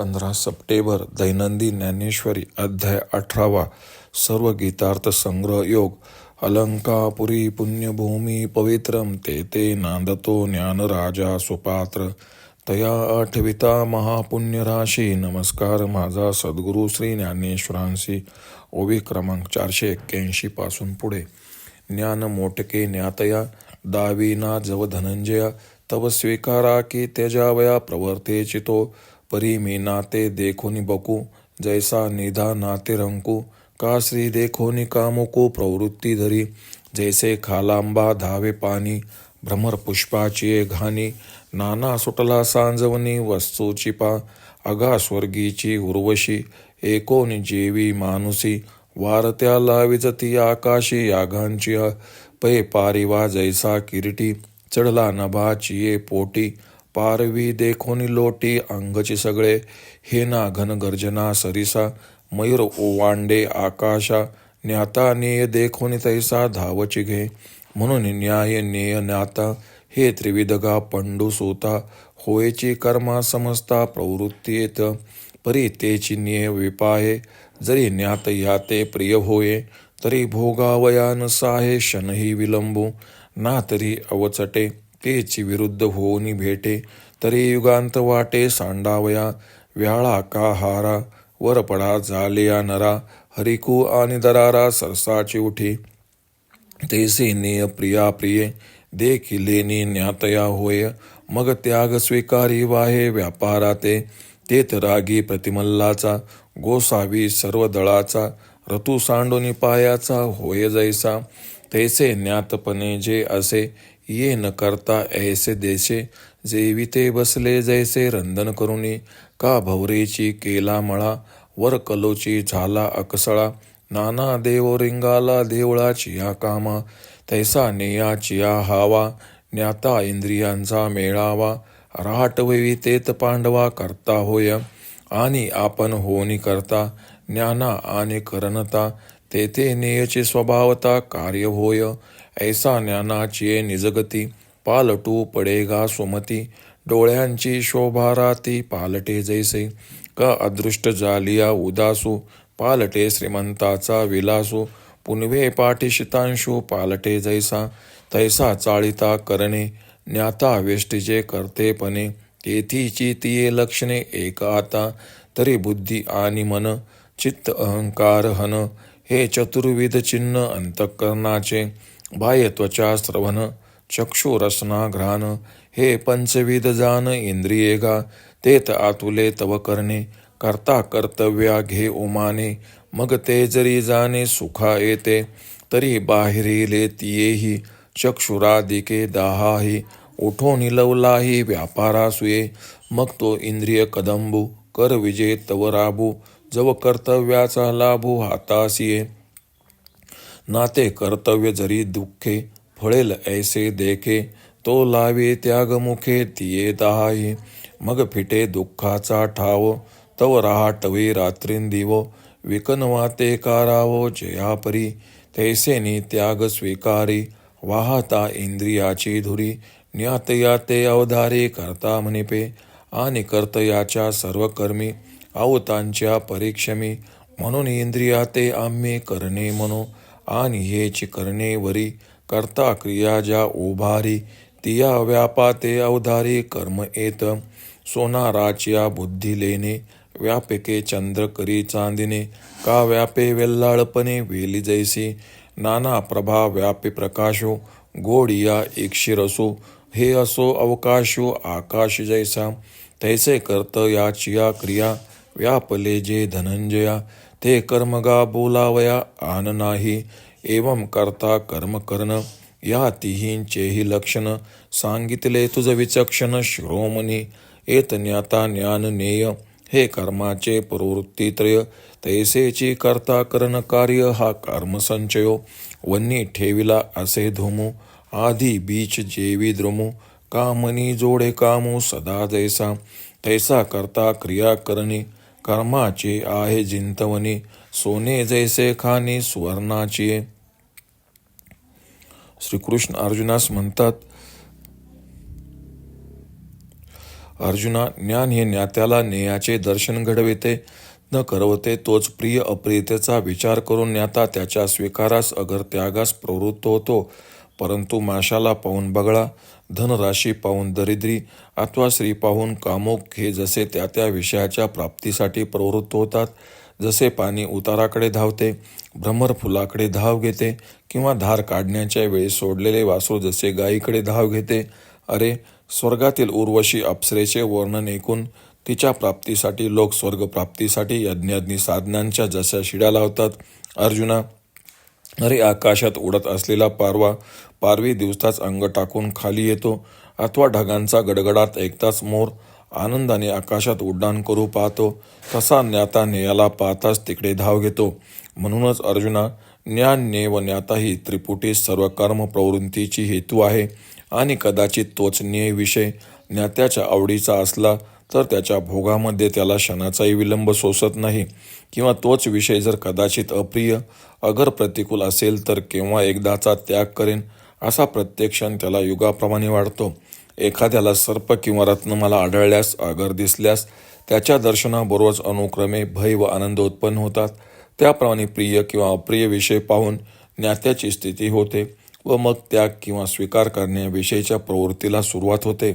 पंधरा सप्टेंबर दैनंदिन ज्ञानेश्वरी अध्याय अठरावा सर्व गीतार्थ संग्रह योग अलंकापुरी पुण्यभूमी पवित्रम ते ते नांदतो ज्ञानराजा सुपात्र तया आठविता महापुण्यराशी नमस्कार माझा सद्गुरू श्री ज्ञानेश्वरांशी ओवी क्रमांक चारशे एक्क्याऐंशी पासून पुढे. ज्ञान मोटके ज्ञातया दाविना जव धनंजया तव स्वीकारा की त्यजावया प्रवर्ते चितो परी मी नाते देखोनी बकू जैसा निधा नाते रंकू। का श्री देखोनी कामुकू प्रवृत्ती धरी जैसे खालांबा धावे पाणी भ्रमर पुष्पाची घाणी नाना सुटला सांजवनी वस्तूची पा अगा स्वर्गीची उर्वशी एकोनी जेवी मानुसी। वारत्या लाविजती आकाशी यागांची पै पारिवा जैसा किरीटी चढला नभाची पोटी। पारवी देखोनी लोटी अंगची सगळे हेना घन गर्जना सरिसा मयूर ओवांडे आकाशा न्याता नेय देखोनी तैसा धावची घे म्हणून न्याय नेय न्याता हे त्रिविधगा पंडू सोता होयची कर्मा समजता प्रवृत्ती येत परी तेची निय विपाये जरी ज्ञात याते प्रिय होये तरी भोगावयान साहे शनही विलंबू ना तरी अवचटे तेची विरुद्ध होऊनी भेटे तरी युगांत वाटे सांडावया व्याळा का हारा वरपडा झालिया नरा हरिकू आणि दरारा सरसाची उठी. तेसे नेय प्रिया प्रिये देखिलेनी ज्ञातया होय मग त्याग स्वीकारी वाहे व्यापाराते तेत रागी प्रतिमल्लाचा गोसावी सर्व दळाचा ऋतू सांडोनी पायाचा होय जैसा तैसे ज्ञातपणे जे असे ये न करता ऐसे देशे जेविते बसले जैसे रंदन करुणी का भवरेची केला मळा वर कलोची झाला अकसळा नाना देव रिंगाला देवळाची या कामा तैसा नेयाची या हावा ज्ञाता इंद्रियांचा मेळावा राहटवितेत पांडवा करता होय आणि आपण होनी करता ज्ञाना आणि करणता तेथे नेयचे स्वभावता कार्य होय ऐसा ज्ञानाची निजगती पालटू पडेगा सुमती. डोळ्यांची शोभाराती पालटे जैसे. का अदृष्ट जालिया उदासू पालटे श्रीमंताचा विलासू. पुनवे पाठीशितांशू पालटे जैसा. तैसा चाळिता करणे ज्ञाता वेष्टीचे करतेपणे तेथीची तिये लक्षणे एक आता तरी बुद्धी आणि मन चित्त अहंकार हन. हे चतुर्विध चिन्ह अंतःकरणाचे. बाह्य त्वचा श्रवण चक्षु रसना घ्राण हे पंचविध जान इंद्रिये गा तेत आतुले तव करणे करता कर्तव्या घे उमाने मग ते जरी जाणे सुखा येते तरी बाहेरीले तियेही चक्षुरादिके दाहाही उठो निलवलाही व्यापारासुये मग तो इंद्रिय कदंबू कर विजे तव राबू जव कर्तव्याचा लाभू हातासिये नाते कर्तव्य जरी दुःखे फळेल ऐसे देखे तो लावे त्यागमुखे तिये दहाये. मग फिटे दुःखाचा ठाव तव राहाटवे रात्रींदिवो. विकनवाते कारावो जयापरी. तैसेनी त्याग स्वीकारी वाहता इंद्रियाची धुरी. ज्ञातयाते अवधारे करता मनिपे आणि कर्तयाच्या सर्व कर्मी अवतांच्या परीक्षमी. म्हणून इंद्रिया ते आम्ही करणे म्हणू. आणि हेची करणे वरी करता क्रिया ज्या उभारी तिया व्यापाते अवधारी कर्म येत सोनाराच्या बुद्धी व्यापके व्यापिके चंद्र करी चांदिने का व्यापे वेल्लाळपणे वेली जैसी नाना प्रभा व्यापे प्रकाशो गोडिया एकशिरसो हे असो अवकाशो आकाश जैसा तैसे करत याचिया क्रिया व्यापले जे धनंजया ते कर्मगा बोलावया आन नाही. एवं करता कर्म करण या तिहींचेही लक्षण. सांगितले तुझ विचक्षण श्रोमणी एत ज्ञाता ज्ञान नेय. हे कर्माचे प्रवृत्तीत्रय तैसेची करता करण कार्य हा कर्मसंचयो वन्नी ठेविला असे धुमू आधी बीच जेवी द्रुमू. कामनी जोडे कामू सदा जैसा तैसा करता क्रिया करणे. कर्माचे आहे जिंतवणी. सोने जैसे खानी सुवर्णाची श्रीकृष्ण अर्जुनास म्हणतात अर्जुना ज्ञान हे ज्ञात्याला नेयाचे दर्शन घडविते. न करवते तोच प्रिय अप्रियतेचा विचार करून ज्ञाता त्याच्या स्वीकारास अगर त्यागास प्रवृत्त होतो. परंतु माशाला पाहून बगळा धनराशी पाहून दरिद्री अथवा स्त्री पाहून कामुक हे जसे त्या त्या विषयाच्या प्राप्तीसाठी प्रवृत्त होतात जसे पाणी उताराकडे धावते भ्रमर फुलाकडे धाव घेते किंवा धार काढण्याच्या वेळी सोडलेले वासरू जसे गायीकडे धाव घेते अरे स्वर्गातील उर्वशी अप्सरेचे वर्णन ऐकून तिच्या प्राप्तीसाठी लोक स्वर्गप्राप्तीसाठी यज्ञाज्ञी साधनांच्या जशा शिड्या लावतात अर्जुना अरे आकाशात उडत असलेला पारवा पारवी दिवसाच अंग टाकून खाली येतो. अथवा ढगांचा गडगडाट ऐकताच मोर आनंदाने आकाशात उड्डाण करू पाहतो. तसा ज्ञाता नेयाला पाहताच तिकडे धाव घेतो. म्हणूनच अर्जुना ज्ञान ने व ज्ञाता ही त्रिपुटी सर्व कर्म प्रवृत्तीची हेतू आहे. आणि कदाचित तोच न्याय विषय ज्ञात्याच्या आवडीचा असला तर त्याच्या भोगामध्ये त्याला क्षणाचाही विलंब सोसत नाही किंवा तोच विषय जर कदाचित अप्रिय अगर प्रतिकूल असेल तर केव्हा एकदाचा त्याग करेन असा प्रत्येक क्षण त्याला युगाप्रमाणे वाढतो. एखाद्याला सर्प किंवा रत्नमाला आढळल्यास अगर दिसल्यास त्याच्या दर्शनाबरोबरच अनुक्रमे भय व आनंद उत्पन्न होतात. त्याप्रमाणे प्रिय किंवा अप्रिय विषय पाहून ज्ञात्याची स्थिती होते व मग त्याग किंवा स्वीकार करण्याविषयीच्या प्रवृत्तीला सुरुवात होते.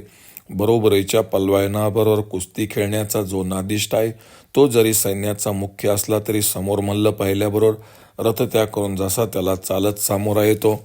बरोबरीच्या पलवायनाबरोबर कुस्ती खेळण्याचा जो नादिष्ट आहे तो जरी सैन्याचा मुख्य असला तरी समोर मल्ल पाहिल्याबरोबर रथत्याग करून जसा त्याला चालत सामोरा येतो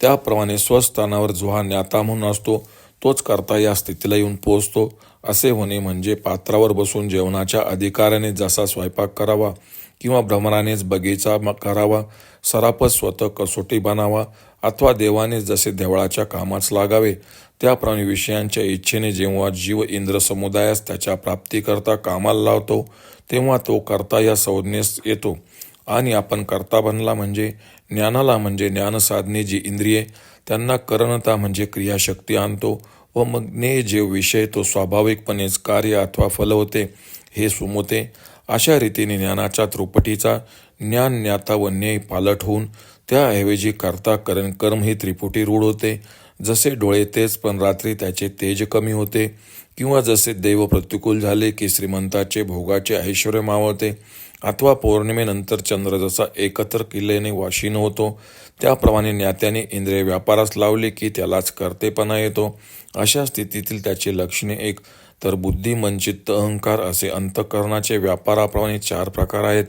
त्याप्रमाणे स्वस्थानावर जो हा ज्ञाता म्हणून असतो तोच करता या स्थितीला येऊन पोहोचतो. असे होणे म्हणजे पात्रावर बसून जेवणाच्या अधिकाराने जसा स्वयंपाक करावा किंवा भ्रमरानेच बगीचा करावा सरापच स्वतः कसोटी बनावा अथवा देवाने जसे देवळाच्या कामास लागावे त्याप्रमाणे विषयांच्या इच्छेने जेव्हा जीव इंद्र समुदायास त्याच्या प्राप्तीकरता कामाला लावतो तेव्हा तो करता या संज्ञेस येतो. आणि आपण करता बनला म्हणजे ज्ञानाला म्हणजे ज्ञानसाधने जी इंद्रिये त्यांना करणता म्हणजे क्रियाशक्ती आणतो व मग ने जे विषय तो स्वाभाविकपणेच कार्य अथवा फल होते हे सुमोते. अशा रीतीने ज्ञानाच्या त्रुपटीचा ज्ञान ज्ञाता व न्याय पालट होऊन त्याऐवजी करता करण कर्म ही त्रिपुटी रूढ होते. जसे डोळे तेच पण रात्री त्याचे तेज कमी होते. किंवा जसे देव प्रतिकूल झाले की श्रीमंताचे भोगाचे ऐश्वर मावळते. अथवा पौर्णिमेनंतर चंद्र जसा एकत्र किल्ल्याने वाशीन होतो. त्याप्रमाणे ज्ञात्याने इंद्रिय व्यापारास लावले की त्यालाच करतेपणा येतो. अशा स्थितीतील त्याचे लक्षणे एक तर बुद्धी मनचित्त अहंकार असे अंतकरणाचे व्यापाराप्रमाणे चार प्रकार आहेत.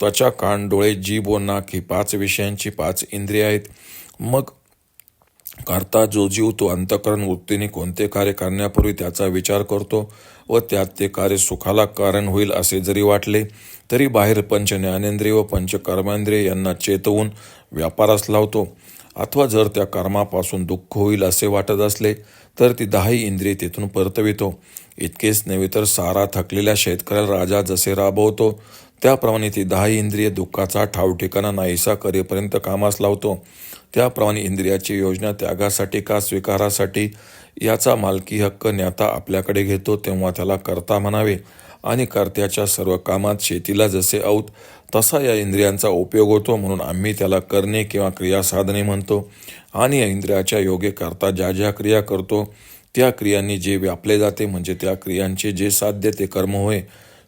त्वचा कान डोळे जीभ व नाक ही पाच विषयांची पाच इंद्रिय आहेत. मग करता जो जीव तो अंतकरण वृत्तीने कोणते कार्य करण्यापूर्वी त्याचा विचार करतो व त्यात ते कार्य सुखाला कारण होईल असे जरी वाटले तरी बाहेर पंच ज्ञानेंद्रिय व पंच कर्मेंद्रिय यांना चेतवून व्यापारास लावतो. अथवा जर त्या कर्मापासून दुःख होईल असे वाटत असले तर ती दहाही इंद्रिय तिथून परतवितो. इतकेच नव्हे तर सारा थकलेल्या शेतकऱ्याला राजा जसे राबवतो त्याप्रमाणे ती दहा इंद्रिय दुःखाचा ठाव ठिकाणा नाहीसा करेपर्यंत कामास लावतो. त्याप्रमाणे इंद्रियाची योजना त्यागासाठी का स्वीकारासाठी याचा मालकी हक्क ज्ञाता आपल्याकडे घेतो तेव्हा त्याला करता म्हणावे. आणि कर्त्याच्या सर्व कामात शेतीला जसे औत तसा या इंद्रियांचा उपयोग होतो म्हणून आम्ही त्याला करणे किंवा क्रिया साधने म्हणतो. आणि या इंद्रियाच्या योगे करता ज्या ज्या क्रिया करतो त्या क्रियांनी जे व्यापले जाते म्हणजे त्या क्रियांचे जे साध्य ते कर्म होय.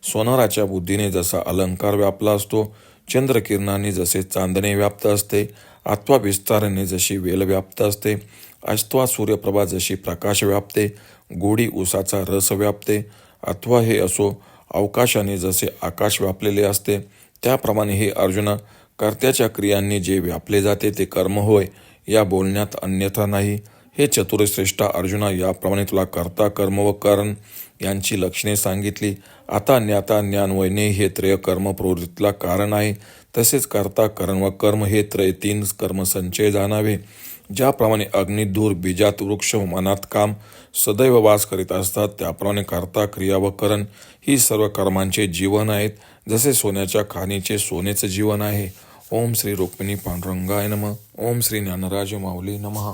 सोनाराच्या बुद्धीने जसा अलंकार व्यापला असतो चंद्रकिरणाने जसे चांदणे व्याप्त असते अथवा विस्ताराने जशी वेल व्याप्त असते अथवा सूर्यप्रभा जशी प्रकाश व्यापते गोडी उसाचा रस व्यापते अथवा हे असो अवकाशाने जसे आकाश व्यापलेले असते त्याप्रमाणे हे अर्जुना कर्त्याच्या क्रियांनी जे व्यापले जाते ते कर्म होय या बोलण्यात अन्यथा नाही. हे चतुरश्रेष्ठा अर्जुना याप्रमाणे तुला कर्ता कर्म व करण यांची लक्षणे सांगितली. आता ज्ञाता ज्ञान वैने हे त्रय कर्म प्रवृत्तीला कारण आहे. तसेच कर्ता करण व कर्म हे त्रय तीन कर्मसंचय जाणावे. ज्याप्रमाणे अग्निधूर बीजात वृक्ष मनात काम सदैव वास करीत असतात त्याप्रमाणे कर्ता क्रिया व करण ही सर्व कर्मांचे जीवन आहेत. जसे सोन्याच्या खाणीचे सोनेचं जीवन आहे. ओम श्री रुक्मिणी पांडुरंगाय नम. ओम श्री ज्ञानराज माऊली नमः.